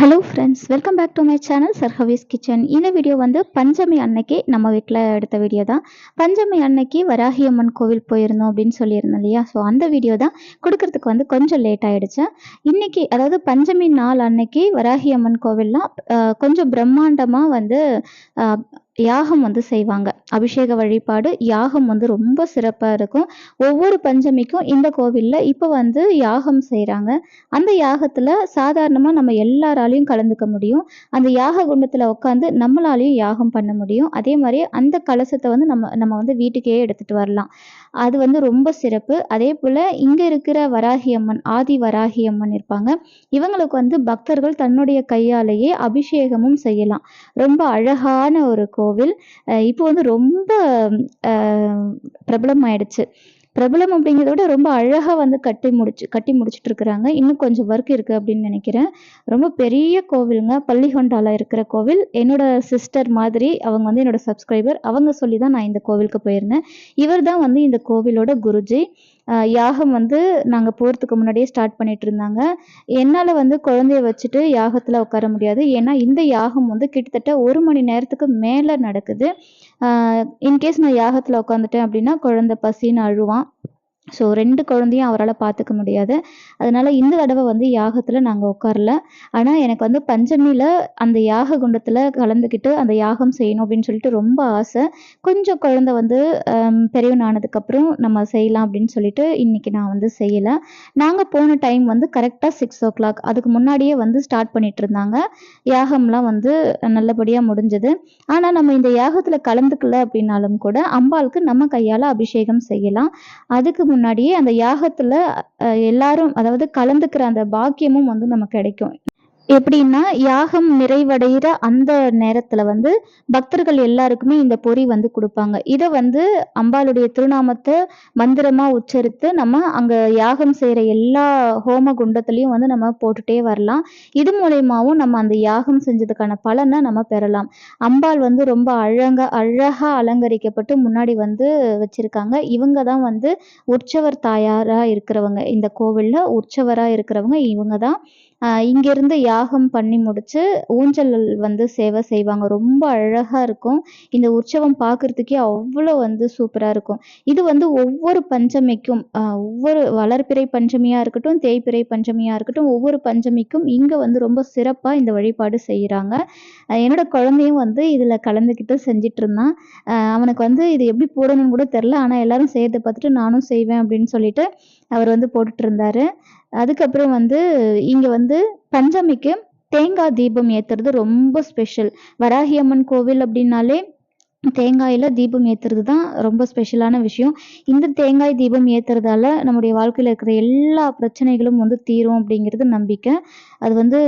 Hello friends welcome back to my channel சர்ஹவிஸ் kitchen இந்த video வந்து பஞ்சமி அன்னைக்கு நம்ம வீட்டில் எடுத்த வீடியோ தான். பஞ்சமி அன்னைக்கு வராகி அம்மன் கோவில் போயிருந்தோம் அப்படின்னு சொல்லியிருந்தோம் இல்லையா? ஸோ அந்த வீடியோ தான் கொடுக்கறதுக்கு வந்து கொஞ்சம் லேட் ஆகிடுச்சு இன்றைக்கி அதாவது பஞ்சமி நாள் அன்னைக்கு வராகி அம்மன் கோவில்லாம் கொஞ்சம் பிரம்மாண்டமாக வந்து யாகம் வந்து செய்வாங்க. அபிஷேக வழிபாடு யாகம் வந்து ரொம்ப சிறப்பாக இருக்கும். ஒவ்வொரு பஞ்சமிக்கும் இந்த கோவிலில் இப்போ வந்து யாகம் செய்கிறாங்க அந்த யாகத்தில் சாதாரணமாக நம்ம எல்லாராலையும் கலந்துக்க முடியும். அந்த யாக குண்டத்தில் உட்காந்து நம்மளாலையும் யாகம் பண்ண முடியும். அதே மாதிரி அந்த கலசத்தை வந்து நம்ம நம்ம வந்து வீட்டுக்கே எடுத்துகிட்டு வரலாம். அது வந்து ரொம்ப சிறப்பு. அதே போல் இங்கே இருக்கிற வராகி அம்மன் ஆதி வராகி அம்மன் இருப்பாங்க. இவங்களுக்கு வந்து பக்தர்கள் தன்னுடைய கையாலேயே அபிஷேகமும் செய்யலாம். ரொம்ப அழகான ஒரு கோவில் கோவில் இப்போ வந்து ரொம்ப பிரபலம் ஆயிடுச்சு பிரபலம் அப்படிங்கிறத விட ரொம்ப அழகாக வந்து கட்டி முடிச்சு கட்டி முடிச்சிட்டு இருக்கிறாங்க இன்னும் கொஞ்சம் ஒர்க் இருக்குது அப்படின்னு நினைக்கிறேன். ரொம்ப பெரிய கோவிலுங்க. பள்ளிகொண்டால இருக்கிற கோவில். என்னோட சிஸ்டர் மாதிரி அவங்க வந்து என்னோட சப்ஸ்கிரைபர் அவங்க சொல்லி தான் நான் இந்த கோவிலுக்கு போயிருந்தேன். இவர் தான் வந்து இந்த கோவிலோட குருஜி. யாகம் வந்து நாங்கள் போகிறதுக்கு முன்னாடியே ஸ்டார்ட் பண்ணிட்டு இருந்தாங்க. என்னால் வந்து குழந்தைய வச்சுட்டு யாகத்தில் உட்கார முடியாது. ஏன்னா இந்த யாகம் வந்து கிட்டத்தட்ட ஒரு மணி நேரத்துக்கு மேலே நடக்குது. இன்கேஸ் நான் யாகத்தில் உட்காந்துட்டேன் அப்படின்னா குழந்தை பசின்னு அழுவான். ஸோ ரெண்டு குழந்தையும் அவரால் பார்த்துக்க முடியாது. அதனால இந்த தடவை வந்து யாகத்தில் நாங்கள் உட்காரல. ஆனால் எனக்கு வந்து பஞ்சமியில் அந்த யாக குண்டத்தில் கலந்துக்கிட்டு அந்த யாகம் செய்யணும் அப்படின்னு சொல்லிட்டு ரொம்ப ஆசை. கொஞ்சம் குழந்தை வந்து பெரியவன் ஆனதுக்கப்புறம் நம்ம செய்யலாம் அப்படின்னு சொல்லிட்டு இன்னைக்கு நான் வந்து செய்யலை. நாங்கள் போன டைம் வந்து கரெக்டாக சிக்ஸ் ஓ கிளாக் அதுக்கு முன்னாடியே வந்து ஸ்டார்ட் பண்ணிட்டு இருந்தாங்க. யாகம்லாம் வந்து நல்லபடியாக முடிஞ்சது. ஆனால் நம்ம இந்த யாகத்தில் கலந்துக்கல அப்படின்னாலும் கூட அம்பாளுக்கு நம்ம கையால் அபிஷேகம் செய்யலாம். அதுக்கு முன்னாடியே அந்த யாகத்தில் எல்லாரும் அதாவது கலந்துக்கிற அந்த பாக்கியமும் வந்து நமக்கு கிடைக்கும். எப்படின்னா யாகம் நிறைவடைகிற அந்த நேரத்தில் வந்து பக்தர்கள் எல்லாருக்குமே இந்த பொறி வந்து கொடுப்பாங்க. இதை வந்து அம்பாளுடைய திருநாமத்தை மந்திரமாக உச்சரித்து நம்ம அங்கே யாகம் செய்கிற எல்லா ஹோம குண்டத்துலேயும் வந்து நம்ம போட்டுட்டே வரலாம். இது மூலயமாவும் நம்ம அந்த யாகம் செஞ்சதுக்கான பலனை நம்ம பெறலாம். அம்பாள் வந்து ரொம்ப அழகா அழகாக அலங்கரிக்கப்பட்டு முன்னாடி வந்து வச்சுருக்காங்க. இவங்க தான் வந்து உற்சவர் தாயாராக இருக்கிறவங்க. இந்த கோவிலில் உற்சவராக இருக்கிறவங்க இவங்க தான் இங்கிருந்து யாகம் பண்ணி முடிச்சு ஊஞ்சல் வந்து சேவை செய்வாங்க. ரொம்ப அழகாக இருக்கும். இந்த உற்சவம் பார்க்கறதுக்கே அவ்வளோ வந்து சூப்பராக இருக்கும். இது வந்து ஒவ்வொரு பஞ்சமிக்கும் ஒவ்வொரு வளர்ப்பிறை பஞ்சமியாக இருக்கட்டும் தேய்பிறை பஞ்சமியாக இருக்கட்டும் ஒவ்வொரு பஞ்சமிக்கும் இங்கே வந்து ரொம்ப சிறப்பாக இந்த வழிபாடு செய்கிறாங்க என்னோட குழந்தையும் வந்து இதில் கலந்துக்கிட்டு செஞ்சிட்டு இருந்தான். அவனுக்கு வந்து இது எப்படி போடணும்னு கூட தெரில ஆனால் எல்லாரும் செய்யறதை பார்த்துட்டு நானும் செய்வேன் அப்படின்னு சொல்லிட்டு அவர் வந்து போட்டுட்டு இருந்தாரு அதுக்கப்புறம் வந்து இங்கே வந்து பஞ்சமிக்கு தேங்காய் தீபம் ஏற்றுறது ரொம்ப ஸ்பெஷல் வராகி அம்மன் கோவில் அப்படின்னாலே தேங்காயில் தீபம் ஏற்றுறது தான் ரொம்ப ஸ்பெஷலான விஷயம். இந்த தேங்காய் தீபம் ஏற்றுறதால நம்முடைய வாழ்க்கையில் இருக்கிற எல்லா பிரச்சனைகளும் வந்து தீரும் அப்படிங்கிறது நம்பிக்கை. அது வந்து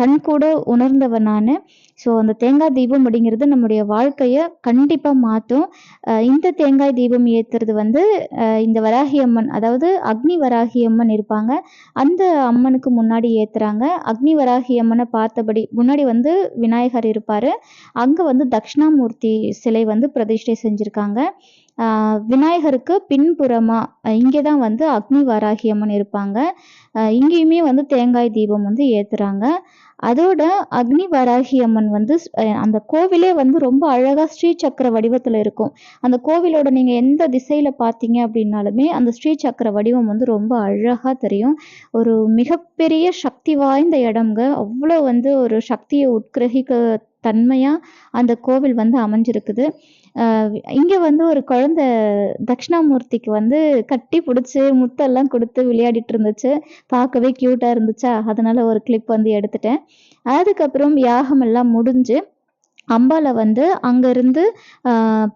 கண் கூட உணர்ந்தவன் நான் ஸோ அந்த தேங்காய் தீபம் அப்படிங்கிறது நம்முடைய வாழ்க்கையை கண்டிப்பாக மாற்றும் இந்த தேங்காய் தீபம் ஏற்றுறது வந்து இந்த வராகி அம்மன் அதாவது அக்னி வராகி அம்மன் இருப்பாங்க. அந்த அம்மனுக்கு முன்னாடி ஏற்றுறாங்க அக்னி வராகி அம்மனை பார்த்தபடி முன்னாடி வந்து விநாயகர் இருப்பார். அங்கே வந்து தட்சிணாமூர்த்தி சிலை வந்து பிரதிஷ்டை செஞ்சுருக்காங்க. விநாயகருக்கு பின்புறமாக இங்கே தான் வந்து அக்னி வராகி அம்மன் இருப்பாங்க. இங்கேயுமே வந்து தேங்காய் தீபம் வந்து ஏற்றுறாங்க அதோட அக்னி வராகி அம்மன் வந்து அந்த கோவிலே வந்து ரொம்ப அழகாக ஸ்ரீ சக்கர வடிவத்தில் இருக்கும். அந்த கோவிலோட நீங்கள் எந்த திசையில் பார்த்தீங்க அப்படின்னாலுமே அந்த ஸ்ரீ சக்கர வடிவம் வந்து ரொம்ப அழகாக தெரியும். ஒரு மிகப்பெரிய சக்தி வாய்ந்த இடம்ங்க. அவ்வளோ வந்து ஒரு சக்தியை உட்கிரகிக்க தன்மையாக அந்த கோவில் வந்து அமைஞ்சிருக்குது. இங்கே வந்து ஒரு குழந்தை தட்சிணாமூர்த்திக்கு வந்து கட்டி பிடிச்சி முத்தெல்லாம் கொடுத்து விளையாடிட்டு இருந்துச்சு. பார்க்கவே க்யூட்டாக இருந்துச்சா? அதனால ஒரு கிளிப் வந்து எடுத்துட்டேன். அதுக்கப்புறம் யாகம் எல்லாம் முடிஞ்சு அம்பாவை வந்து அங்கேருந்து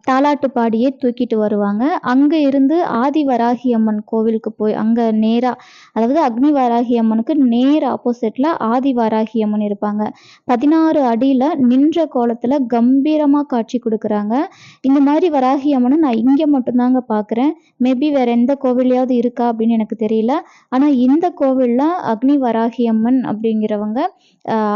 தாலாட்டு பாடியே தூக்கிட்டு வருவாங்க. அங்கே இருந்து ஆதிவராகி அம்மன் கோவிலுக்கு போய் அங்கே நேராக அதாவது அக்னி வராகி அம்மனுக்கு நேர் ஆப்போசிட்டில் ஆதி வாராகி அம்மன் இருப்பாங்க. பதினாறு அடியில் நின்ற கோலத்தில் கம்பீரமாக காட்சி கொடுக்குறாங்க. இந்த மாதிரி வராகி அம்மனை நான் இங்கே மட்டும்தாங்க பார்க்குறேன் மேபி வேற எந்த கோவிலையாவது இருக்கா அப்படின்னு எனக்கு தெரியல. ஆனால் இந்த கோவிலில் அக்னி வராகி அம்மன் அப்படிங்கிறவங்க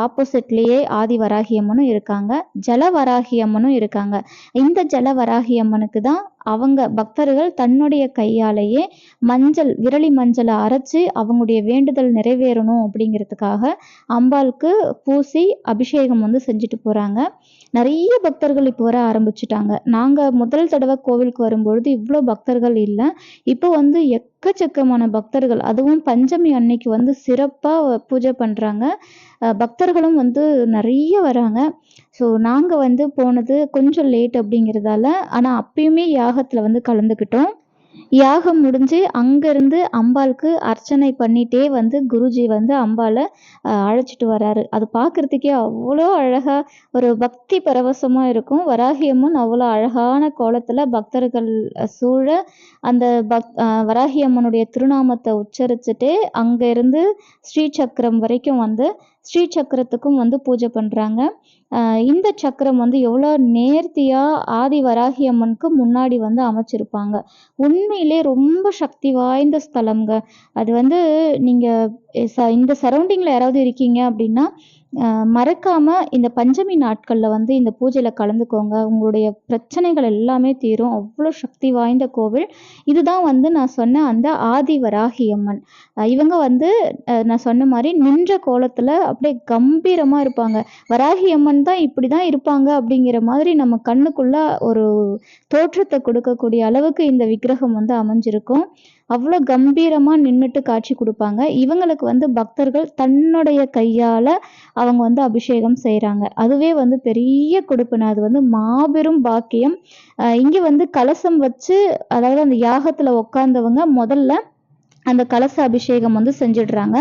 ஆப்போசிட்லேயே ஆதி வராகி அம்மனும் இருக்காங்க. ஜல வராகி அம்மனும் இருக்காங்க. இந்த ஜல வராகி அம்மனுக்கு தான் அவங்க பக்தர்கள் தன்னுடைய கையாலேயே மஞ்சள் விரலி மஞ்சளை அரைச்சி அவங்களுடைய வேண்டுதல் நிறைவேறணும் அப்படிங்கிறதுக்காக அம்பாளுக்கு பூசி அபிஷேகம் வந்து செஞ்சுட்டு போகிறாங்க நிறைய பக்தர்கள் இப்போ வர ஆரம்பிச்சிட்டாங்க. நாங்கள் முதல் தடவை கோவிலுக்கு வரும்பொழுது இவ்வளோ பக்தர்கள் இல்லை. இப்போ வந்து எக்கச்சக்கமான பக்தர்கள். அதுவும் பஞ்சமி அன்னைக்கு வந்து சிறப்பாக பூஜை பண்ணுறாங்க பக்தர்களும் வந்து நிறைய வராங்க. ஸோ நாங்கள் வந்து போனது கொஞ்சம் லேட் அப்படிங்கிறதால ஆனால் அப்பயுமே யாகத்தில் வந்து கலந்துக்கிட்டோம். யாகம் முடிஞ்சு அங்கேருந்து அம்பாளுக்கு அர்ச்சனை பண்ணிட்டே வந்து குருஜி வந்து அம்பாளை அழைச்சிட்டு வராரு. அது பார்க்குறதுக்கே அவ்வளோ அழகாக ஒரு பக்தி பரவசமாக இருக்கும். வராகியம்மன் அவ்வளோ அழகான கோலத்தில் பக்தர்கள் சூழ அந்த பக் வராகியம்மனுடைய திருநாமத்தை உச்சரிச்சுட்டு அங்கேருந்து ஸ்ரீசக்கரம் வரைக்கும் வந்து ஸ்ரீ சக்கரத்துக்கும் வந்து பூஜை பண்ணுறாங்க இந்த சக்கரம் வந்து எவ்வளோ நேர்த்தியாக ஆதி வராகி அம்மனுக்கு முன்னாடி வந்து அமைச்சிருப்பாங்க. உண்மையிலே ரொம்ப சக்தி வாய்ந்த ஸ்தலம்ங்க. அது வந்து நீங்கள் இந்த சரௌண்டிங்கில் யாராவது இருக்கீங்க அப்படின்னா மறக்காமல் இந்த பஞ்சமி நாட்களில் வந்து இந்த பூஜையில் கலந்துக்கோங்க. உங்களுடைய பிரச்சனைகள் எல்லாமே தீரும். அவ்வளோ சக்தி வாய்ந்த கோவில். இதுதான் வந்து நான் சொன்ன அந்த ஆதி வராகி அம்மன் இவங்க வந்து நான் சொன்ன மாதிரி நின்ற கோலத்தில் அப்படியே கம்பீரமாக இருப்பாங்க. வராகி அம்மன் தான் இப்படி தான் இருப்பாங்க அப்படிங்கிற மாதிரி நம்ம கண்ணுக்குள்ளே ஒரு தோற்றத்தை கொடுக்கக்கூடிய அளவுக்கு இந்த விக்கிரகம் வந்து அமைஞ்சிருக்கும். அவ்வளோ கம்பீரமாக நின்றுட்டு காட்சி கொடுப்பாங்க. இவங்களுக்கு வந்து பக்தர்கள் தன்னுடைய கையால் அவங்க வந்து அபிஷேகம் செய்கிறாங்க அதுவே வந்து பெரிய கொடுப்பினை அது வந்து மாபெரும் பாக்கியம். இங்கே வந்து கலசம் வச்சு அதாவது அந்த யாகத்தில் உட்காந்தவங்க முதல்ல அந்த கலச அபிஷேகம் வந்து செஞ்சிடுறாங்க.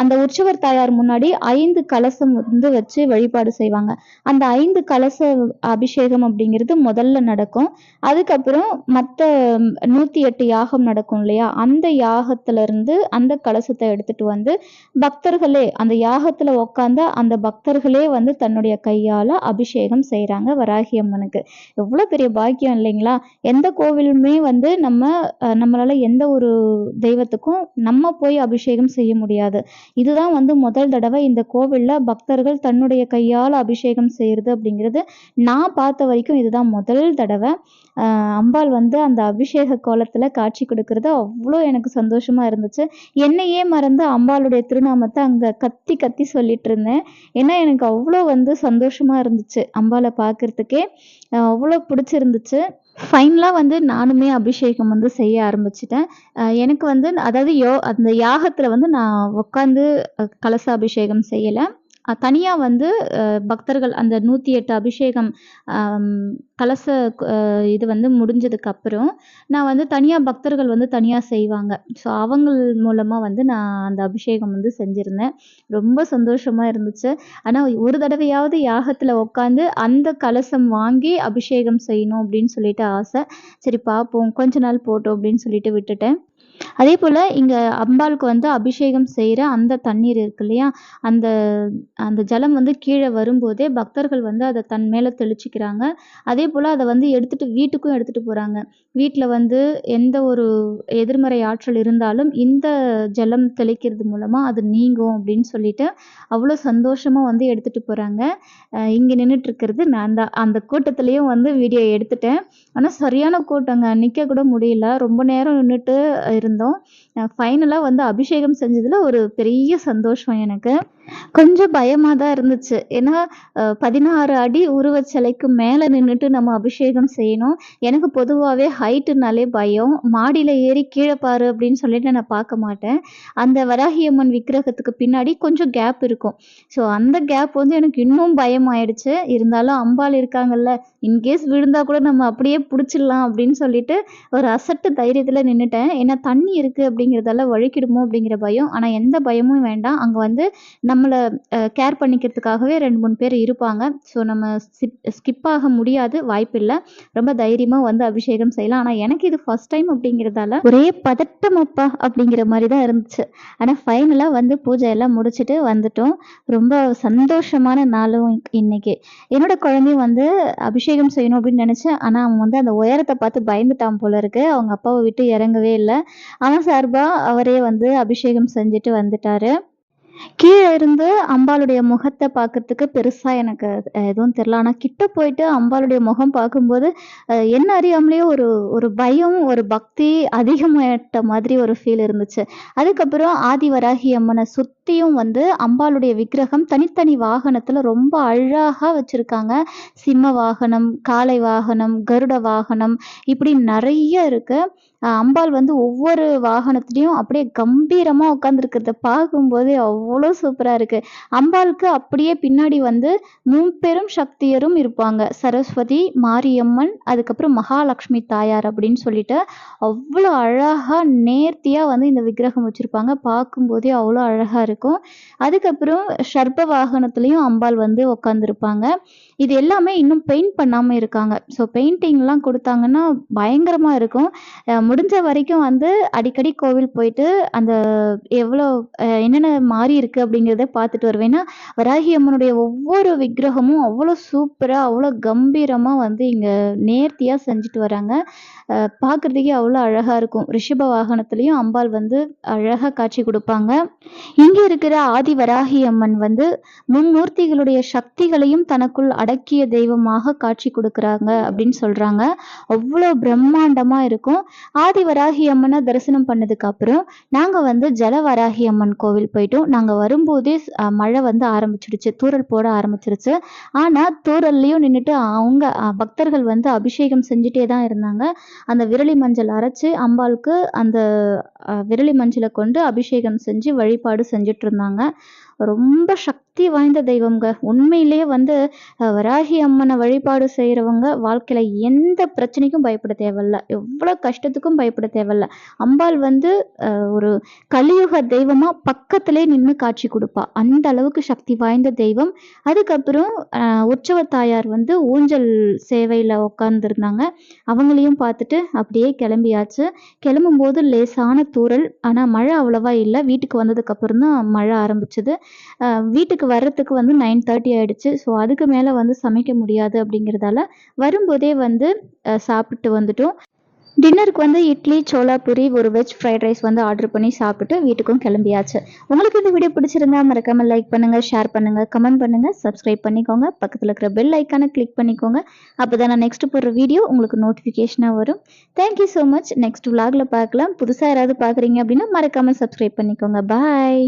அந்த உற்சவர் தாயார் முன்னாடி ஐந்து கலசம் வந்து வச்சு வழிபாடு செய்வாங்க. அந்த ஐந்து கலச அபிஷேகம் அப்படிங்கிறது முதல்ல நடக்கும். அதுக்கப்புறம் மற்ற நூற்றி எட்டு யாகம் நடக்கும் இல்லையா? அந்த யாகத்துல இருந்து அந்த கலசத்தை எடுத்துட்டு வந்து பக்தர்களே அந்த யாகத்துல உட்காந்த அந்த பக்தர்களே வந்து தன்னுடைய கையால அபிஷேகம் செய்கிறாங்க வராகி அம்மனுக்கு. எவ்வளோ பெரிய பாக்கியம் இல்லைங்களா? எந்த கோவிலுமே வந்து நம்ம நம்மளால எந்த ஒரு தெய்வத்துக்கும் நம்ம போய் அபிஷேகம் செய்ய முடியாது. இதுதான் வந்து முதல் தடவை இந்த கோவிலில் பக்தர்கள் தன்னுடைய கையால் அபிஷேகம் செய்கிறது அப்படிங்கிறது நான் பார்த்த வரைக்கும் இதுதான் முதல் தடவை. அம்பாள் வந்து அந்த அபிஷேக கோலத்தில் காட்சி கொடுக்கறது அவ்வளோ எனக்கு சந்தோஷமாக இருந்துச்சு. என்னையே மறந்து அம்பாளுடைய திருநாமத்தை அங்கே கத்தி கத்தி சொல்லிட்டு இருந்தேன். ஏன்னா எனக்கு அவ்வளோ வந்து சந்தோஷமாக இருந்துச்சு அம்பாளை பார்க்குறதுக்கே. அவ்வளோ பிடிச்சிருந்துச்சு. ஃபைனலாக வந்து நானுமே அபிஷேகம் வந்து செய்ய ஆரம்பிச்சிட்டேன். எனக்கு வந்து அதாவது யோ அந்த யாகத்தில் வந்து நான் உட்காந்து கலச அபிஷேகம் செய்யலை. தனியாக வந்து பக்தர்கள் அந்த நூற்றி எட்டு அபிஷேகம் கலச இது வந்து முடிஞ்சதுக்கப்புறம் நான் வந்து தனியாக பக்தர்கள் வந்து தனியாக செய்வாங்க. ஸோ அவங்கள் மூலமாக வந்து நான் அந்த அபிஷேகம் வந்து செஞ்சுருந்தேன். ரொம்ப சந்தோஷமாக இருந்துச்சு. ஆனால் ஒரு தடவையாவது யாகத்தில் உட்காந்து அந்த கலசம் வாங்கி அபிஷேகம் செய்யணும் அப்படின்னு சொல்லிட்டு ஆசை. சரி பார்ப்போம் கொஞ்ச நாள் போட்டோம் அப்படின்னு சொல்லிட்டு விட்டுட்டேன். அதே போல் இங்கே அம்பாளுக்கு வந்து அபிஷேகம் செய்கிற அந்த தண்ணீர் இருக்கு இல்லையா? அந்த அந்த ஜலம் வந்து கீழே வரும்போதே பக்தர்கள் வந்து அதை தன் மேலே தெளிச்சிக்கிறாங்க. அதே போல் அதை வந்து எடுத்துகிட்டு வீட்டுக்கும் எடுத்துகிட்டு போகிறாங்க வீட்டில் வந்து எந்த ஒரு எதிர்மறை ஆற்றல் இருந்தாலும் இந்த ஜலம் தெளிக்கிறது மூலமாக அது நீங்கும் அப்படின்னு சொல்லிட்டு அவ்வளோ சந்தோஷமாக வந்து எடுத்துகிட்டு போகிறாங்க இங்கே நின்றுட்டுருக்கிறது நான் அந்த அந்த கூட்டத்துலேயும் வந்து வீடியோ எடுத்துட்டேன். ஆனால் சரியான கூட்டங்க. நிற்க கூட முடியல. ரொம்ப நேரம் நின்றுட்டு இருந்தோம். ஃபைனலாக வந்து அபிஷேகம் செஞ்சதில் ஒரு பெரிய சந்தோஷம் எனக்கு. கொஞ்சம் பயமாக தான் இருந்துச்சு. ஏன்னா பதினாறு அடி உருவச் சிலைக்கு மேலே நின்றுட்டு நம்ம அபிஷேகம் செய்யணும். எனக்கு பொதுவாகவே ஹைட்டுனாலே பயம். மாடியில் ஏறி கீழே பாரு அப்படின்னு சொல்லிட்டு நான் பார்க்க மாட்டேன். அந்த வராகியம்மன் விக்கிரகத்துக்கு பின்னாடி கொஞ்சம் கேப் இருக்கும். ஸோ அந்த கேப் வந்து எனக்கு இன்னும் பயம் ஆயிடுச்சு இருந்தாலும் அம்பாள் இருக்காங்கல்ல இன்கேஸ் விழுந்தா கூட நம்ம அப்படியே பிடிச்சிடலாம் அப்படின்னு சொல்லிட்டு ஒரு அசட்டு தைரியத்தில் நின்றுட்டேன் ஏன்னா தண்ணி தண்ணி இருக்குது அப்படிங்கிறதால வழுக்கிடுமோ அப்படிங்கிற பயம். ஆனால் எந்த பயமும் வேண்டாம். அங்கே வந்து நம்மளை கேர் பண்ணிக்கிறதுக்காகவே ரெண்டு மூணு பேர் இருப்பாங்க. ஸோ நம்ம ஸ்கிப் ஸ்கிப் ஆக முடியாது. வாய்ப்பில்லை. ரொம்ப தைரியமாக வந்து அபிஷேகம் செய்யலாம். ஆனால் எனக்கு இது ஃபஸ்ட் டைம் அப்படிங்கிறதால ஒரே பதட்டமப்பா அப்படிங்கிற மாதிரி தான் இருந்துச்சு. ஆனால் ஃபைனலாக வந்து பூஜை எல்லாம் முடிச்சுட்டு வந்துட்டோம். ரொம்ப சந்தோஷமான நாளும் இன்னைக்கு. என்னோட குழந்தையும் வந்து அபிஷேகம் அபிஷேகம் செய்யணும் அப்படின்னு நினச்சேன் ஆனால் அவன் வந்து அந்த உயரத்தை பார்த்து பயந்துட்டான் போல இருக்கு. அவங்க அப்பாவை விட்டு இறங்கவே இல்லை. அவன் சார்பாக அவரே வந்து அபிஷேகம் செஞ்சுட்டு வந்துட்டாரு கீழே இருந்து அம்பாளுடைய முகத்தை பார்க்கறதுக்கு பெருசா எனக்கு எதுவும் தெரியல. ஆனா கிட்ட போயிட்டு அம்பாளுடைய முகம் பார்க்கும்போது, என்ன அறியாமலேயே ஒரு ஒரு பயம், ஒரு பக்தி அதிகமாயிட்ட மாதிரி ஒரு ஃபீல் இருந்துச்சு. அதுக்கப்புறம் ஆதிவராகி அம்மனை சுத் சுற்றியும் வந்து அம்பாளுடைய விக்கிரகம் தனித்தனி வாகனத்தில் ரொம்ப அழகாக வச்சுருக்காங்க. சிம்ம வாகனம், காளை வாகனம், கருட வாகனம் இப்படி நிறைய இருக்குது அம்பாள் வந்து ஒவ்வொரு வாகனத்துலேயும் அப்படியே கம்பீரமாக உட்காந்துருக்கிறத பார்க்கும்போதே அவ்வளோ சூப்பராக இருக்குது அம்பாளுக்கு அப்படியே பின்னாடி வந்து மும்பெரும் சக்தியரும் இருப்பாங்க. சரஸ்வதி, மாரியம்மன், அதுக்கப்புறம் மகாலட்சுமி தாயார் அப்படின்னு சொல்லிட்டு, அவ்வளோ அழகாக நேர்த்தியாக வந்து இந்த விக்கிரகம் வச்சுருப்பாங்க. பார்க்கும்போதே அவ்வளோ அழகாக இருக்குது இருக்கும். அதுக்கப்புறம் சர்ப்ப வாகனத்துலேயும் அம்பாள் வந்து உட்கார்ந்திருப்பாங்க. இது எல்லாமே இன்னும் பெயிண்ட் பண்ணாம இருக்காங்க. ஸோ பெயிண்டிங்லாம் கொடுத்தாங்கன்னா பயங்கரமா இருக்கும். முடிஞ்ச வரைக்கும் வந்து அடிக்கடி கோவில் போயிட்டு, அந்த எவ்வளோ என்னென்ன மாறி மாறியிருக்கு அப்படிங்கிறத பார்த்துட்டு வருவேன். ஏன்னா, வராகி அம்மனுடைய ஒவ்வொரு விக்கிரகமும் அவ்வளோ சூப்பரா, அவ்வளோ கம்பீரமா வந்து இங்க நேர்த்தியா செஞ்சுட்டு வராங்க. பார்க்குறதுக்கே அவ்வளோ அழகா இருக்கும். ரிஷப வாகனத்துலேயும் அம்பாள் வந்து அழகா காட்சி கொடுப்பாங்க இங்க இருக்கிற ஆதி வராகி அம்மன் வந்து மும்மூர்த்திகளுடைய சக்திகளையும் தனக்குள் அடக்கிய தெய்வமாக காட்சி கொடுக்குறாங்க அப்படின்னு சொல்றாங்க. அவ்வளோ பிரம்மாண்டமா இருக்கும். ஆதி வராகி அம்மனை தரிசனம் பண்ணதுக்கு அப்புறம், நாங்க வந்து ஜல வராகி அம்மன் கோவில் போயிட்டோம். நாங்க வரும்போதே மழை வந்து ஆரம்பிச்சிடுச்சு தூரல் போட ஆரம்பிச்சிருச்சு ஆனா, தூரல்லையும் நின்னுட்டு அவங்க பக்தர்கள் வந்து அபிஷேகம் செஞ்சுட்டே தான் இருந்தாங்க. அந்த விரலி மஞ்சள் அரைச்சு அம்பாளுக்கு அந்த விரலி மஞ்சளை கொண்டு அபிஷேகம் செஞ்சு வழிபாடு செஞ்சு செஞ்சிட்ருந்தாங்க ரொம்ப சக்தி வாய்ந்த தெய்வம்ங்க. உண்மையிலேயே வந்து வராகி அம்மனை வழிபாடு செய்கிறவங்க வாழ்க்கையில் எந்த பிரச்சனைக்கும் பயப்பட தேவையில்ல. எவ்வளோ கஷ்டத்துக்கும் பயப்பட தேவையில்ல. அம்பாள் வந்து ஒரு கலியுக தெய்வமாக பக்கத்திலே நின்று காட்சி கொடுப்பா அந்த அளவுக்கு சக்தி வாய்ந்த தெய்வம். அதுக்கப்புறம் உற்சவ தாயார் வந்து ஊஞ்சல் சேவையில் உட்காந்துருந்தாங்க அவங்களையும் பார்த்துட்டு அப்படியே கிளம்பியாச்சு. கிளம்பும்போது லேசான தூரல் ஆனால் மழை அவ்வளவா இல்லை வீட்டுக்கு வந்ததுக்கப்புறம் தான் மழை ஆரம்பிச்சது. வீட்டுக்கு வர்றதுக்கு வந்து நைன் தேர்ட்டி ஆகிடுச்சு ஸோ அதுக்கு மேலே வந்து சமைக்க முடியாது அப்படிங்கிறதால, வரும்போதே வந்து சாப்பிட்டு வந்துட்டோம். டின்னருக்கு வந்து இட்லி, சோளா பூரி, ஒரு வெஜ் ஃப்ரைட் ரைஸ் வந்து ஆர்டர் பண்ணி சாப்பிட்டு வீட்டுக்கும் கிளம்பியாச்சு. உங்களுக்கு இந்த வீடியோ பிடிச்சிருந்தா மறக்காமல் லைக் பண்ணுங்கள் ஷேர் பண்ணுங்க, கமெண்ட் பண்ணுங்கள் சப்ஸ்கிரைப் பண்ணிக்கோங்க. பக்கத்தில் இருக்கிற பெல் ஐக்கானை கிளிக் பண்ணிக்கோங்க. அப்பதான் நான் நெக்ஸ்ட் போடுற வீடியோ உங்களுக்கு நோட்டிஃபிகேஷனாக வரும். Thank you so much. Next விலாகில் பார்க்கலாம். புதுசாக யாராவது பார்க்குறீங்க அப்படின்னா மறக்காமல் சப்ஸ்கிரைப் பண்ணிக்கோங்க. பாய்.